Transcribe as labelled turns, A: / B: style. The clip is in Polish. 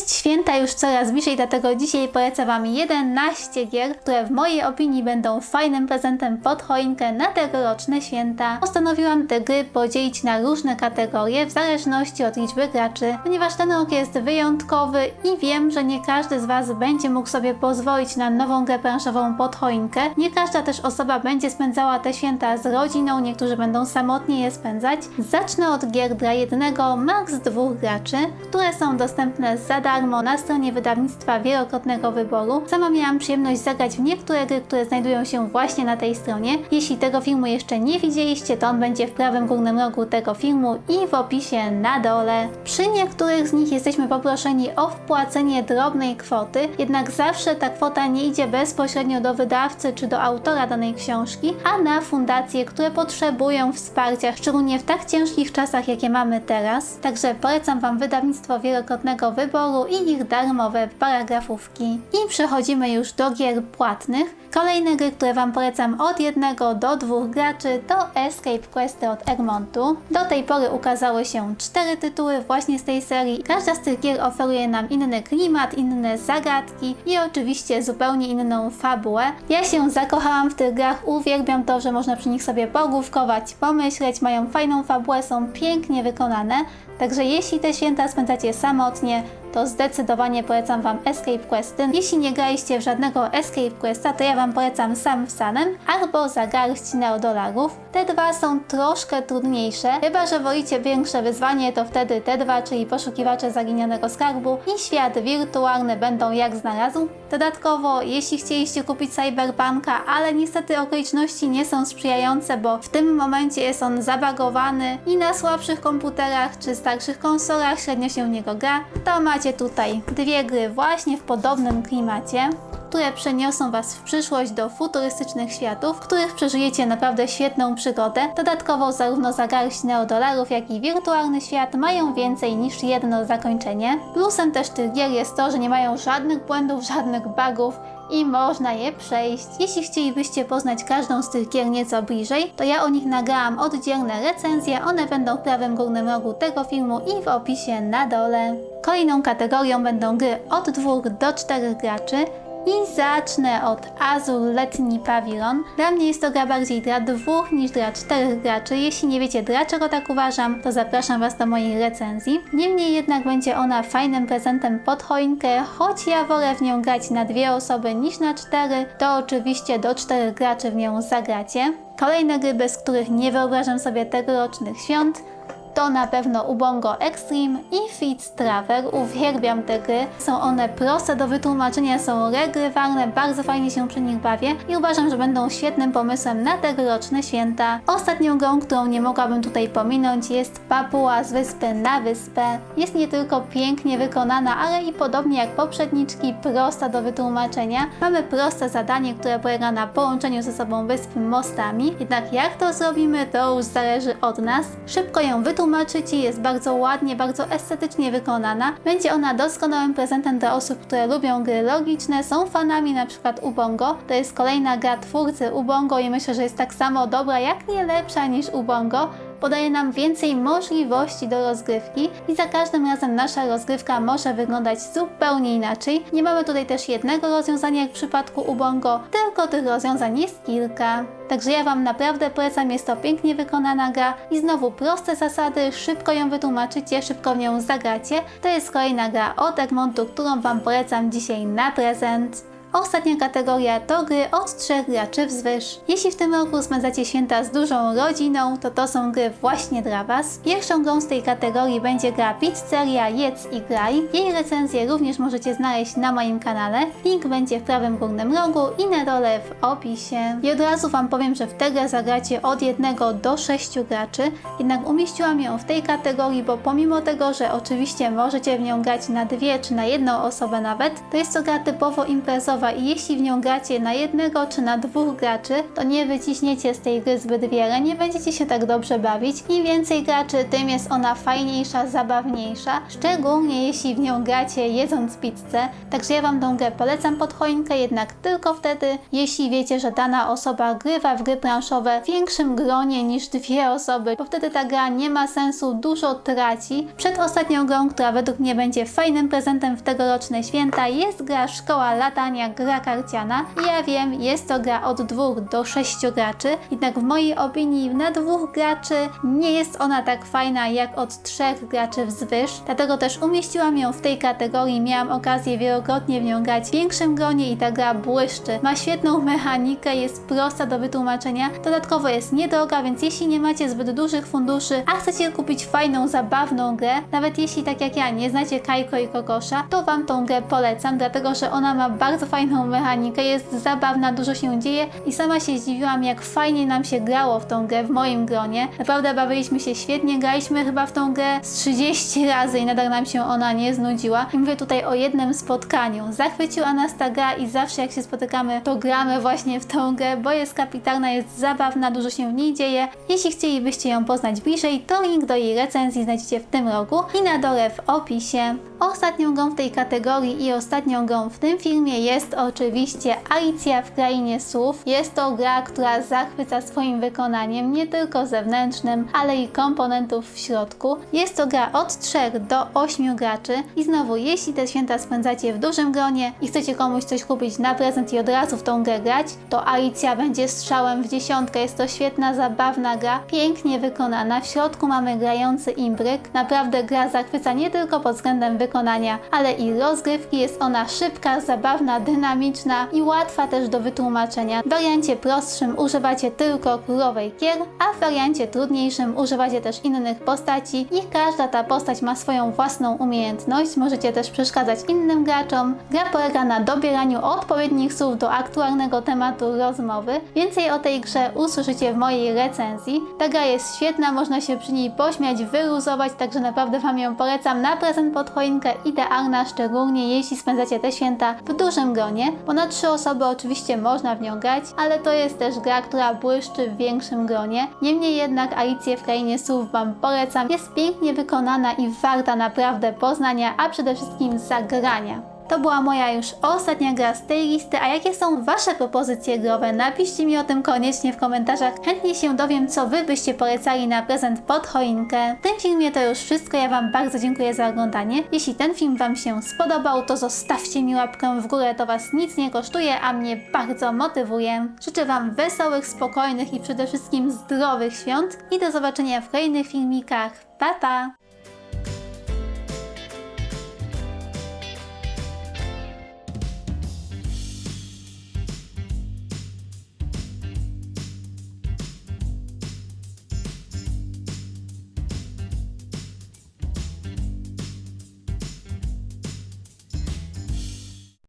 A: Cześć, święta już coraz bliżej, dlatego dzisiaj polecę Wam 11 gier, które w mojej opinii będą fajnym prezentem pod choinkę na tegoroczne święta. Postanowiłam te gry podzielić na różne kategorie w zależności od liczby graczy, ponieważ ten rok jest wyjątkowy i wiem, że nie każdy z Was będzie mógł sobie pozwolić na nową grę planszową pod choinkę. Nie każda też osoba będzie spędzała te święta z rodziną, niektórzy będą samotnie je spędzać. Zacznę od gier dla jednego, max dwóch graczy, które są dostępne za darmo na stronie wydawnictwa wielokrotnego wyboru. Sama miałam przyjemność zagrać w niektóre gry, które znajdują się właśnie na tej stronie. Jeśli tego filmu jeszcze nie widzieliście, to on będzie w prawym górnym rogu tego filmu i w opisie na dole. Przy niektórych z nich jesteśmy poproszeni o wpłacenie drobnej kwoty, jednak zawsze ta kwota nie idzie bezpośrednio do wydawcy czy do autora danej książki, a na fundacje, które potrzebują wsparcia, szczególnie w tak ciężkich czasach, jakie mamy teraz. Także polecam Wam wydawnictwo wielokrotnego wyboru i ich darmowe paragrafówki. I przechodzimy już do gier płatnych. Kolejne gry, które Wam polecam od jednego do dwóch graczy to Escape Questy od Egmontu. Do tej pory ukazały się cztery tytuły właśnie z tej serii. Każda z tych gier oferuje nam inny klimat, inne zagadki i oczywiście zupełnie inną fabułę. Ja się zakochałam w tych grach, uwielbiam to, że można przy nich sobie pogłówkować, pomyśleć, mają fajną fabułę, są pięknie wykonane. Także jeśli te święta spędzacie samotnie, to zdecydowanie polecam Wam Escape Questy. Jeśli nie graliście w żadnego Escape Questa, to ja Wam polecam Sam w Sanem albo za garść neodolarów. Te dwa są troszkę trudniejsze, chyba że wolicie większe wyzwanie, to wtedy te dwa, czyli poszukiwacze zaginionego skarbu i świat wirtualny będą jak znalazł. Dodatkowo, jeśli chcieliście kupić Cyberpunka, ale niestety okoliczności nie są sprzyjające, bo w tym momencie jest on zabagowany i na słabszych komputerach czy starszych konsolach średnio się w niego gra, to macie tutaj dwie gry właśnie w podobnym klimacie które przeniosą Was w przyszłość do futurystycznych światów, w których przeżyjecie naprawdę świetną przygodę. Dodatkowo zarówno za garść neodolarów, jak i wirtualny świat mają więcej niż jedno zakończenie. Plusem też tych gier jest to, że nie mają żadnych błędów, żadnych bugów i można je przejść. Jeśli chcielibyście poznać każdą z tych gier nieco bliżej, to ja o nich nagrałam oddzielne recenzje, one będą w prawym górnym rogu tego filmu i w opisie na dole. Kolejną kategorią będą gry od dwóch do czterech graczy. I zacznę od Azul Letni Pawilon. Dla mnie jest to gra bardziej dla dwóch niż dla czterech graczy. Jeśli nie wiecie dlaczego tak uważam, to zapraszam Was do mojej recenzji. Niemniej jednak będzie ona fajnym prezentem pod choinkę, choć ja wolę w nią grać na dwie osoby niż na cztery, to oczywiście do czterech graczy w nią zagracie. Kolejne gry, bez których nie wyobrażam sobie tegorocznych świąt, to na pewno Ubongo Extreme i Fit Travel. Uwielbiam te gry. Są one proste do wytłumaczenia, są regrywalne, bardzo fajnie się przy nich bawię i uważam, że będą świetnym pomysłem na tegoroczne święta. Ostatnią grą, którą nie mogłabym tutaj pominąć jest Papua z wyspy na wyspę. Jest nie tylko pięknie wykonana, ale i podobnie jak poprzedniczki prosta do wytłumaczenia. Mamy proste zadanie, które polega na połączeniu ze sobą wysp mostami. Jednak jak to zrobimy, to już zależy od nas. Szybko ją wytłumaczyć wytłumaczycie, jest bardzo ładnie, bardzo estetycznie wykonana. Będzie ona doskonałym prezentem dla osób, które lubią gry logiczne, są fanami na przykład Ubongo. To jest kolejna gra twórcy Ubongo i myślę, że jest tak samo dobra, jak nie lepsza niż Ubongo podaje nam więcej możliwości do rozgrywki i za każdym razem nasza rozgrywka może wyglądać zupełnie inaczej. Nie mamy tutaj też jednego rozwiązania jak w przypadku Ubongo, tylko tych rozwiązań jest kilka. Także ja Wam naprawdę polecam, jest to pięknie wykonana gra i znowu proste zasady, szybko ją wytłumaczycie, szybko w nią zagracie. To jest kolejna gra od Egmontu, którą Wam polecam dzisiaj na prezent. Ostatnia kategoria to gry od trzech graczy wzwyż. Jeśli w tym roku spędzacie święta z dużą rodziną, to to są gry właśnie dla Was. Pierwszą grą z tej kategorii będzie gra Pizzeria Jedz i Graj. Jej recenzję również możecie znaleźć na moim kanale. Link będzie w prawym górnym rogu i na dole w opisie. I od razu Wam powiem, że w tę grę zagracie od jednego do sześciu graczy, jednak umieściłam ją w tej kategorii, bo pomimo tego, że oczywiście możecie w nią grać na dwie czy na jedną osobę nawet, to jest to gra typowo imprezowa i jeśli w nią gracie na jednego czy na dwóch graczy, to nie wyciśniecie z tej gry zbyt wiele, nie będziecie się tak dobrze bawić. Im więcej graczy, tym jest ona fajniejsza, zabawniejsza, szczególnie jeśli w nią gracie jedząc pizzę. Także ja Wam tą grę polecam pod choinkę, jednak tylko wtedy, jeśli wiecie, że dana osoba grywa w gry planszowe w większym gronie niż dwie osoby, bo wtedy ta gra nie ma sensu, dużo traci. Przed ostatnią grą, która według mnie będzie fajnym prezentem w tegoroczne święta, jest gra Szkoła Latania, gra karciana. Ja wiem, jest to gra od dwóch do sześciu graczy, jednak w mojej opinii na dwóch graczy nie jest ona tak fajna jak od trzech graczy wzwyż, dlatego też umieściłam ją w tej kategorii, miałam okazję wielokrotnie w nią grać. W większym gronie i ta gra błyszczy. Ma świetną mechanikę, jest prosta do wytłumaczenia, dodatkowo jest niedroga, więc jeśli nie macie zbyt dużych funduszy, a chcecie kupić fajną, zabawną grę, nawet jeśli tak jak ja nie znacie Kajko i Kokosza, to Wam tą grę polecam, dlatego że ona ma bardzo fajną mechanikę, jest zabawna, dużo się dzieje i sama się zdziwiłam, jak fajnie nam się grało w tą grę w moim gronie. Naprawdę bawiliśmy się świetnie, graliśmy chyba w tą grę z 30 razy i nadal nam się ona nie znudziła. I mówię tutaj o jednym spotkaniu. Zachwyciła nas ta gra i zawsze jak się spotykamy, to gramy właśnie w tą grę, bo jest kapitalna, jest zabawna, dużo się w niej dzieje. Jeśli chcielibyście ją poznać bliżej, to link do jej recenzji znajdziecie w tym rogu i na dole w opisie. Ostatnią grą w tej kategorii i ostatnią grą w tym filmie jest oczywiście Alicja w Krainie Słów. Jest to gra, która zachwyca swoim wykonaniem, nie tylko zewnętrznym, ale i komponentów w środku. Jest to gra od 3 do 8 graczy i znowu, jeśli te święta spędzacie w dużym gronie i chcecie komuś coś kupić na prezent i od razu w tą grę grać, to Alicja będzie strzałem w dziesiątkę. Jest to świetna, zabawna gra, pięknie wykonana. W środku mamy grający imbryk. Naprawdę gra zachwyca nie tylko pod względem wykonania, ale i rozgrywki. Jest ona szybka, zabawna, dynamiczna i łatwa też do wytłumaczenia. W wariancie prostszym używacie tylko królowej kier, a w wariancie trudniejszym używacie też innych postaci i każda ta postać ma swoją własną umiejętność. Możecie też przeszkadzać innym graczom. Gra polega na dobieraniu odpowiednich słów do aktualnego tematu rozmowy. Więcej o tej grze usłyszycie w mojej recenzji. Ta gra jest świetna, można się przy niej pośmiać, wyluzować, także naprawdę Wam ją polecam na prezent pod choinkę. Idealna, szczególnie jeśli spędzacie te święta w dużym gronie, bo trzy osoby oczywiście można w nią grać, ale to jest też gra, która błyszczy w większym gronie. Niemniej jednak Alicję w Krainie Słów Wam polecam. Jest pięknie wykonana i warta naprawdę poznania, a przede wszystkim zagrania. To była moja już ostatnia gra z tej listy, a jakie są Wasze propozycje growe? Napiszcie mi o tym koniecznie w komentarzach. Chętnie się dowiem, co Wy byście polecali na prezent pod choinkę. W tym filmie to już wszystko. Ja Wam bardzo dziękuję za oglądanie. Jeśli ten film Wam się spodobał, to zostawcie mi łapkę w górę. To Was nic nie kosztuje, a mnie bardzo motywuje. Życzę Wam wesołych, spokojnych i przede wszystkim zdrowych świąt i do zobaczenia w kolejnych filmikach. Pa, pa!